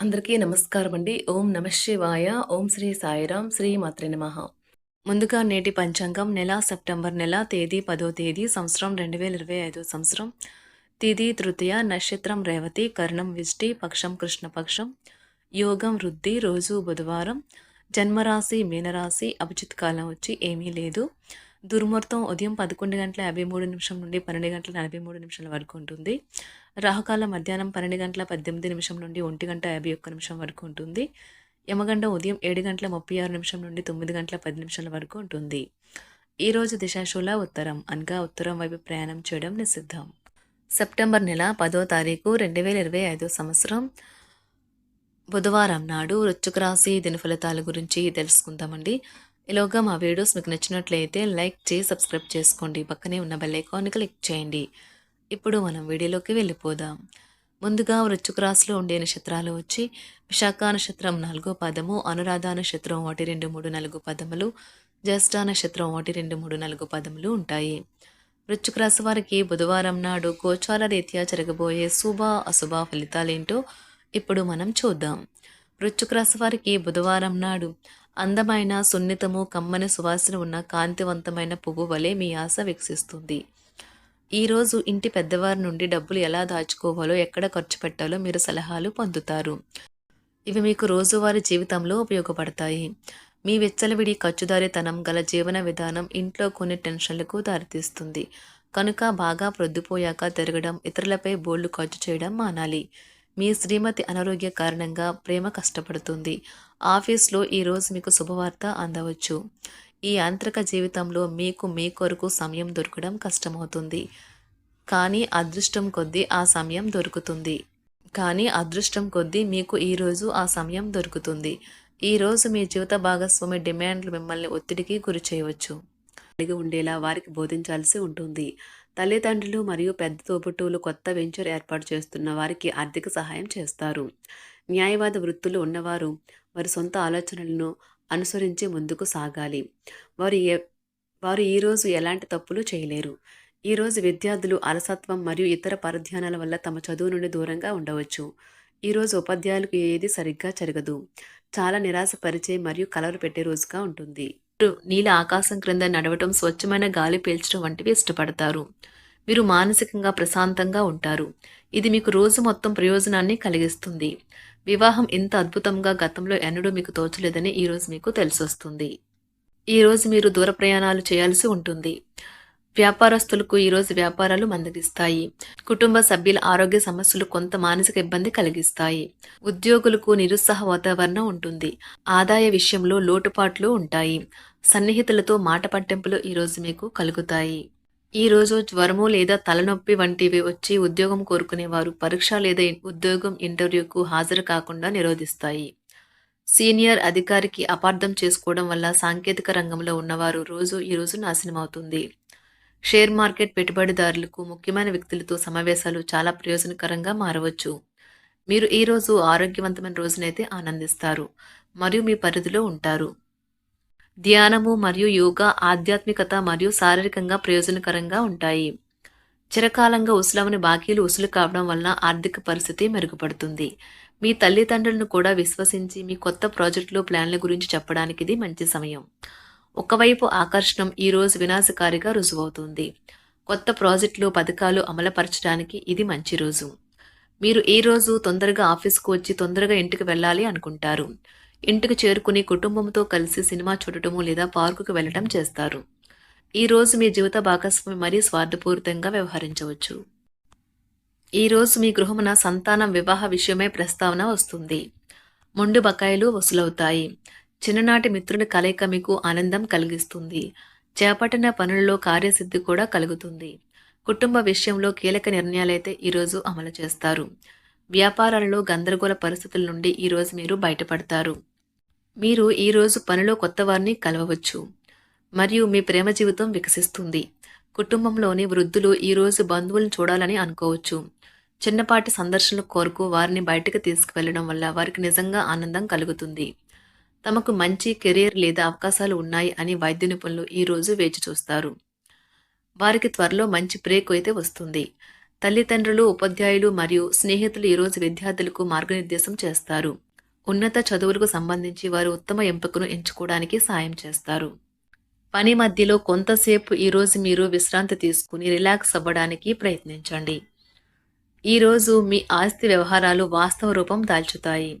అందరికీ నమస్కారం అండి. ఓం నమ శివాయ. ఓం శ్రీ సాయిరాం. శ్రీ మాత్రి నమ. ముందుగా నేటి పంచాంగం నెల సెప్టెంబర్ నెల తేదీ పదో తేదీ సంవత్సరం రెండు వేల ఇరవై ఐదో సంవత్సరం. తిథి తృతీయ నక్షత్రం రేవతి కర్ణం విష్టి పక్షం కృష్ణపక్షం యోగం వృద్ధి రోజు బుధవారం. జన్మరాశి మీనరాశి అభిజిత్ కాలం వచ్చి ఏమీ లేదు. దుర్ముహూర్తం ఉదయం పదకొండు గంటల యాభై మూడు నిమిషం నుండి పన్నెండు గంటల నలభై మూడు నిమిషాల వరకు ఉంటుంది. రాహుకాలం మధ్యాహ్నం పన్నెండు గంటల పద్దెనిమిది నిమిషం నుండి ఒంటి గంట యాభై ఒక్క నిమిషం వరకు ఉంటుంది. యమగండ ఉదయం ఏడు గంటల ముప్పై ఆరు నిమిషం నుండి తొమ్మిది గంటల పది నిమిషాల వరకు ఉంటుంది. ఈరోజు దిశాశూల ఉత్తరం అనగా ఉత్తరం వైపు ప్రయాణం చేయడం నిషిద్ధం. సెప్టెంబర్ నెల పదో తారీఖు రెండు వేల ఇరవై ఐదో సంవత్సరం బుధవారం నాడు వృశ్చిక రాశి దిన ఫలితాల గురించి తెలుసుకుందామండి. ఇలాగా మా వీడియోస్ మీకు నచ్చినట్లయితే లైక్ చేసి సబ్స్క్రైబ్ చేసుకోండి. పక్కనే ఉన్న బెల్ క్లిక్ చేయండి. ఇప్పుడు మనం వీడియోలోకి వెళ్ళిపోదాం. ముందుగా వృశ్చిక రాశిలో ఉండే నక్షత్రాలు వచ్చి విశాఖ నక్షత్రం నాలుగో పదము అనురాధ నక్షత్రం ఒకటి రెండు మూడు నాలుగు పదములు జ్యేష్ఠ నక్షత్రం ఒకటి రెండు మూడు నాలుగు పదములు ఉంటాయి. వృశ్చిక రాశి వారికి బుధవారం నాడు గోచార రీత్యా జరగబోయే శుభ అశుభ ఫలితాలేంటో ఇప్పుడు మనం చూద్దాం. వృశ్చిక రాశి వారికి బుధవారం నాడు అందమైన సున్నితము కమ్మని సువాసన ఉన్న కాంతివంతమైన పువ్వు వలె మీ ఆశ వికసిస్తుంది ఈరోజు ఇంటి పెద్దవారి నుండి డబ్బులు ఎలా దాచుకోవాలో ఎక్కడ ఖర్చు పెట్టాలో మీరు సలహాలు పొందుతారు. ఇవి మీకు రోజువారీ జీవితంలో ఉపయోగపడతాయి. మీ విచ్చలవిడి ఖర్చుదారితనం గల జీవన విధానం ఇంట్లో కొన్ని టెన్షన్లకు దారితీస్తుంది. కనుక బాగా ప్రొద్దుపోయాక తిరగడం ఇతరులపై బోల్డ్ ఖర్చు చేయడం మానాలి. మీ శ్రీమతి అనారోగ్య కారణంగా ప్రేమ కష్టపడుతుంది. ఆఫీస్లో ఈరోజు మీకు శుభవార్త అందవచ్చు. ఈ యాంత్రిక జీవితంలో మీకు మీ కొరకు సమయం దొరకడం కష్టమవుతుంది. కానీ అదృష్టం కొద్దీ ఆ సమయం దొరుకుతుంది. కానీ అదృష్టం కొద్దీ మీకు ఈరోజు ఆ సమయం దొరుకుతుంది. ఈరోజు మీ జీవిత భాగస్వామి డిమాండ్లు మిమ్మల్ని ఒత్తిడికి గురి చేయవచ్చు. కలిగి ఉండేలా వారికి బోధించాల్సి ఉంటుంది. తల్లిదండ్రులు మరియు పెద్ద తోబుట్టువులు కొత్త వెంచర్ ఏర్పాటు చేస్తున్న వారికి ఆర్థిక సహాయం చేస్తారు. న్యాయవాద వృత్తులు ఉన్నవారు వారి సొంత ఆలోచనలను అనుసరించి ముందుకు సాగాలి. వారు ఏ వారు ఈరోజు ఎలాంటి తప్పులు చేయలేరు. ఈరోజు విద్యార్థులు అలసత్వం మరియు ఇతర పరధ్యానాల వల్ల తమ చదువు నుండి దూరంగా ఉండవచ్చు. ఈరోజు ఉపాధ్యాయులకు ఏది సరిగ్గా జరగదు. చాలా నిరాశపరిచే మరియు కలవరు పెట్టే రోజుగా ఉంటుంది. నీల ఆకాశం క్రింద నడవటం స్వచ్ఛమైన గాలి పీల్చడం వంటివి ఇష్టపడతారు. మీరు మానసికంగా ప్రశాంతంగా ఉంటారు. ఇది మీకు రోజు మొత్తం ప్రయోజనాన్ని కలిగిస్తుంది. వివాహం ఇంత అద్భుతంగా గతంలో ఎన్నడూ మీకు తోచలేదని ఈరోజు మీకు తెలిసొస్తుంది. ఈరోజు మీరు దూర ప్రయాణాలు చేయాల్సి ఉంటుంది. వ్యాపారస్తులకు ఈరోజు వ్యాపారాలు మందగిస్తాయి. కుటుంబ సభ్యుల ఆరోగ్య సమస్యలు కొంత మానసిక ఇబ్బంది కలిగిస్తాయి. ఉద్యోగులకు నిరుత్సాహ వాతావరణం ఉంటుంది. ఆదాయ విషయంలో లోటుపాట్లు ఉంటాయి. సన్నిహితులతో మాట పట్టింపులు ఈరోజు మీకు కలుగుతాయి. ఈ రోజు జ్వరము లేదా తలనొప్పి వంటివి వచ్చి ఉద్యోగం కోరుకునేవారు పరీక్ష లేదా ఉద్యోగం ఇంటర్వ్యూకు హాజరు కాకుండా నిరోధిస్తాయి. సీనియర్ అధికారికి అపార్థం చేసుకోవడం వల్ల సాంకేతిక రంగంలో ఉన్నవారు రోజు ఈరోజు నాశనమవుతుంది. నాశనం అవుతుంది షేర్ మార్కెట్ పెట్టుబడిదారులకు ముఖ్యమైన వ్యక్తులతో సమావేశాలు చాలా ప్రయోజనకరంగా మారవచ్చు. మీరు ఈరోజు ఆరోగ్యవంతమైన రోజునైతే ఆనందిస్తారు. మరియు మీ పరిధిలో ఉంటారు. ధ్యానము మరియు యోగా ఆధ్యాత్మికత మరియు శారీరకంగా ప్రయోజనకరంగా ఉంటాయి. చిరకాలంగా ఉసులవని బాకీలు ఉసులు కావడం వలన ఆర్థిక పరిస్థితి మెరుగుపడుతుంది. మీ తల్లిదండ్రులను కూడా విశ్వసించి మీ కొత్త ప్రాజెక్టులు ప్లాన్ల గురించి చెప్పడానికి ఇది మంచి సమయం. ఒకవైపు ఆకర్షణం ఈరోజు వినాశకారిగా రుజువవుతుంది. కొత్త ప్రాజెక్టులు పథకాలు అమలుపరచడానికి ఇది మంచి రోజు. మీరు ఈ రోజు తొందరగా ఆఫీస్కు వచ్చి తొందరగా ఇంటికి వెళ్ళాలి అనుకుంటారు. ఇంటికి చేరుకుని కుటుంబంతో కలిసి సినిమా చూడటము లేదా పార్కుకు వెళ్ళటం చేస్తారు. ఈ రోజు మీ జీవిత భాగస్వామి మరీ స్వార్థపూరితంగా వ్యవహరించవచ్చు. ఈ రోజు మీ గృహమున సంతానం వివాహ విషయమై ప్రస్తావన వస్తుంది. మొండు బకాయిలు వసూలవుతాయి. చిన్ననాటి మిత్రుని కలయిక మీకు ఆనందం కలిగిస్తుంది. చేపట్టిన పనుల్లో కార్యసిద్ధి కూడా కలుగుతుంది. కుటుంబ విషయంలో కీలక నిర్ణయాలైతే ఈరోజు అమలు చేస్తారు. వ్యాపారాలలో గందరగోళ పరిస్థితుల నుండి ఈరోజు మీరు బయటపడతారు. మీరు ఈరోజు పనిలో కొత్త వారిని కలవవచ్చు. మరియు మీ ప్రేమ జీవితం వికసిస్తుంది. కుటుంబంలోని వృద్ధులు ఈరోజు బంధువులను చూడాలని అనుకోవచ్చు. చిన్నపాటి సందర్శనలు కోరుకు వారిని బయటకు తీసుకువెళ్ళడం వల్ల వారికి నిజంగా ఆనందం కలుగుతుంది. తమకు మంచి కెరీర్ లేదా అవకాశాలు ఉన్నాయి అని వైద్య నిపుణులు ఈరోజు వేచి చూస్తారు. వారికి త్వరలో మంచి బ్రేక్ అయితే వస్తుంది. తల్లిదండ్రులు ఉపాధ్యాయులు మరియు స్నేహితులు ఈరోజు విద్యార్థులకు మార్గనిర్దేశం చేస్తారు. ఉన్నత చదువులకు సంబంధించి వారు ఉత్తమ ఎంపికను ఎంచుకోవడానికి సాయం చేస్తారు. పని మధ్యలో కొంతసేపు ఈరోజు మీరు విశ్రాంతి తీసుకుని రిలాక్స్ అవ్వడానికి ప్రయత్నించండి. ఈరోజు మీ ఆస్తి వ్యవహారాలు వాస్తవ రూపం దాల్చుతాయి.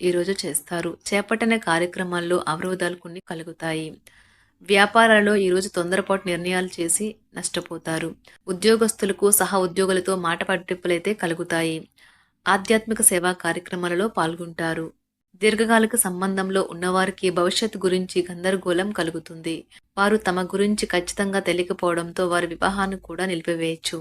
ఈరోజు చేస్తారు. చేపట్టిన కార్యక్రమాల్లో అవరోధాలు కొన్ని కలుగుతాయి. వ్యాపారాల్లో ఈరోజు తొందరపాటు నిర్ణయాలు చేసి నష్టపోతారు. ఉద్యోగస్తులకు సహా ఉద్యోగులతో మాట పట్టింపులైతే కలుగుతాయి. ఆధ్యాత్మిక సేవా కార్యక్రమాలలో పాల్గొంటారు. దీర్ఘకాలిక సంబంధంలో ఉన్నవారికి భవిష్యత్తు గురించి గందరగోళం కలుగుతుంది. వారు తమ గురించి ఖచ్చితంగా తెలియకపోవడంతో వారి వివాహాన్ని కూడా నిలిపివేయచ్చు.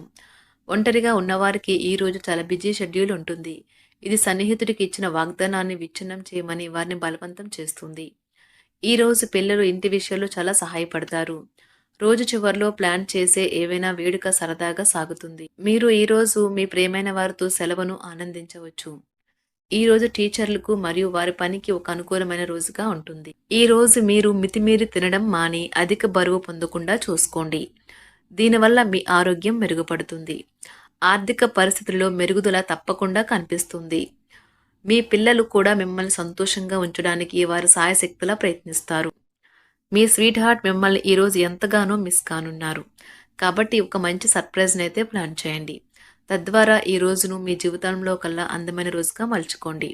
ఒంటరిగా ఉన్నవారికి ఈ రోజు చాలా బిజీ షెడ్యూల్ ఉంటుంది. ఇది సన్నిహితుడికి ఇచ్చిన వాగ్దానాన్ని విచ్ఛిన్నం చేయమని వారిని బలవంతం చేస్తుంది. ఈ రోజు పిల్లలు ఇంటి విషయంలో చాలా సహాయపడతారు. రోజు చివరిలో ప్లాన్ చేసే ఏవైనా వేడుక సరదాగా సాగుతుంది. మీరు ఈ రోజు మీ ప్రేమైన వారితో సెలవును ఆనందించవచ్చు. ఈ రోజు టీచర్లకు మరియు వారి పనికి ఒక అనుకూలమైన రోజుగా ఉంటుంది. ఈ రోజు మీరు మితిమీరి తినడం మాని అధిక బరువు పొందకుండా చూసుకోండి. దీనివల్ల మీ ఆరోగ్యం మెరుగుపడుతుంది. ఆర్థిక పరిస్థితుల్లో మెరుగుదల తప్పకుండా కనిపిస్తుంది. మీ పిల్లలు కూడా మిమ్మల్ని సంతోషంగా ఉంచడానికి వారు సాయశక్తులా ప్రయత్నిస్తారు. మీ స్వీట్ హార్ట్ మిమ్మల్ని ఈరోజు ఎంతగానో మిస్ కానున్నారు. కాబట్టి ఒక మంచి సర్ప్రైజ్ని అయితే ప్లాన్ చేయండి. తద్వారా ఈ రోజును మీ జీవితంలో కల్లా అందమైన రోజుగా మలుచుకోండి.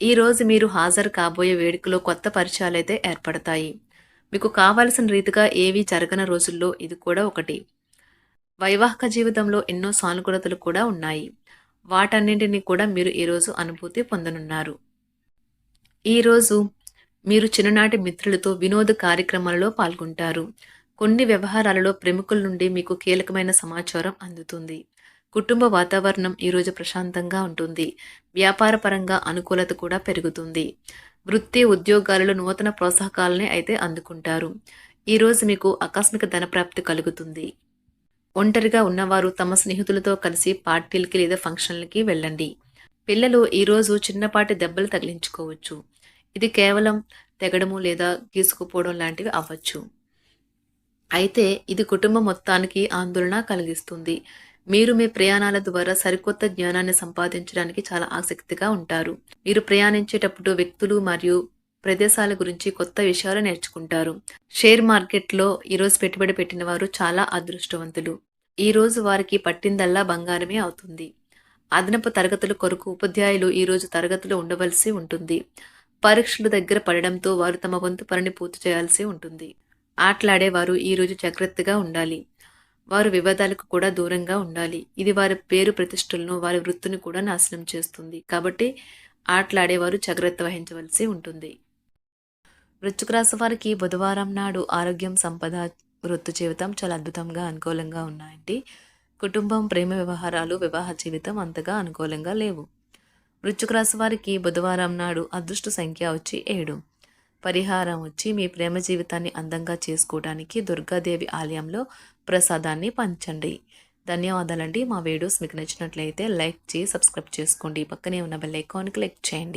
ఈ రోజు మీరు హాజరు కాబోయే వేడుకలో కొత్త పరిచయాలు అయితే ఏర్పడతాయి. మీకు కావలసిన రీతిగా ఏవి జరగని రోజుల్లో ఇది కూడా ఒకటి. వైవాహిక జీవితంలో ఎన్నో సానుకూలతలు కూడా ఉన్నాయి. వాటన్నింటినీ కూడా మీరు ఈరోజు అనుభూతి పొందనున్నారు. ఈరోజు మీరు చిన్ననాటి మిత్రులతో వినోద కార్యక్రమాలలో పాల్గొంటారు. కొన్ని వ్యవహారాలలో ప్రముఖుల నుండి మీకు కీలకమైన సమాచారం అందుతుంది. కుటుంబ వాతావరణం ఈరోజు ప్రశాంతంగా ఉంటుంది. వ్యాపారపరంగా అనుకూలత కూడా పెరుగుతుంది. వృత్తి ఉద్యోగాలలో నూతన ప్రోత్సాహకాలని అయితే అందుకుంటారు. ఈరోజు మీకు ఆకస్మిక ధనప్రాప్తి కలుగుతుంది. ఒంటరిగా ఉన్నవారు తమ స్నేహితులతో కలిసి పార్టీలకి లేదా ఫంక్షన్లకి వెళ్ళండి. పిల్లలు ఈరోజు చిన్నపాటి దెబ్బలు తగిలించుకోవచ్చు. ఇది కేవలం తెగడము లేదా గీసుకుపోవడం లాంటివి అవ్వచ్చు. అయితే ఇది కుటుంబం మొత్తానికి ఆందోళన కలిగిస్తుంది. మీరు మీ ప్రయాణాల ద్వారా సరికొత్త జ్ఞానాన్ని సంపాదించడానికి చాలా ఆసక్తిగా ఉంటారు. మీరు ప్రయాణించేటప్పుడు వ్యక్తులు మరియు ప్రదేశాల గురించి కొత్త విషయాలు నేర్చుకుంటారు. షేర్ మార్కెట్లో ఈరోజు పెట్టుబడి పెట్టిన వారు చాలా అదృష్టవంతులు. ఈరోజు వారికి పట్టిందల్లా బంగారమే అవుతుంది. అదనపు తరగతుల కొరకు ఉపాధ్యాయులు ఈరోజు తరగతులు ఉండవలసి ఉంటుంది. పరీక్షలు దగ్గర పడడంతో వారు తమ వంతు పనిని పూర్తి చేయాల్సి ఉంటుంది. ఆటలాడేవారు ఈరోజు జాగ్రత్తగా ఉండాలి. వారు వివాదాలకు కూడా దూరంగా ఉండాలి. ఇది వారి పేరు ప్రతిష్టలను వారి వృత్తిని కూడా నాశనం చేస్తుంది. కాబట్టి ఆటలాడేవారు జాగ్రత్త వహించవలసి ఉంటుంది. వృశ్చిక రాశి వారికి బుధవారం నాడు ఆరోగ్యం సంపద వృత్తి జీవితం చాలా అద్భుతంగా అనుకూలంగా ఉన్నాయండి. కుటుంబం ప్రేమ వ్యవహారాలు వివాహ జీవితం అంతగా అనుకూలంగా లేవు. వృశ్చిక రాశి వారికి బుధవారం నాడు అదృష్ట సంఖ్య వచ్చి ఏడు. పరిహారం వచ్చి మీ ప్రేమ జీవితాన్ని అందంగా చేసుకోవడానికి దుర్గాదేవి ఆలయంలో ప్రసాదాన్ని పంచండి. ధన్యవాదాలండి. మా వీడియోస్ మీకు నచ్చినట్లయితే లైక్ చేసి సబ్స్క్రైబ్ చేసుకోండి. పక్కనే ఉన్న బెల్ ఐకాన్ క్లిక్ చేయండి.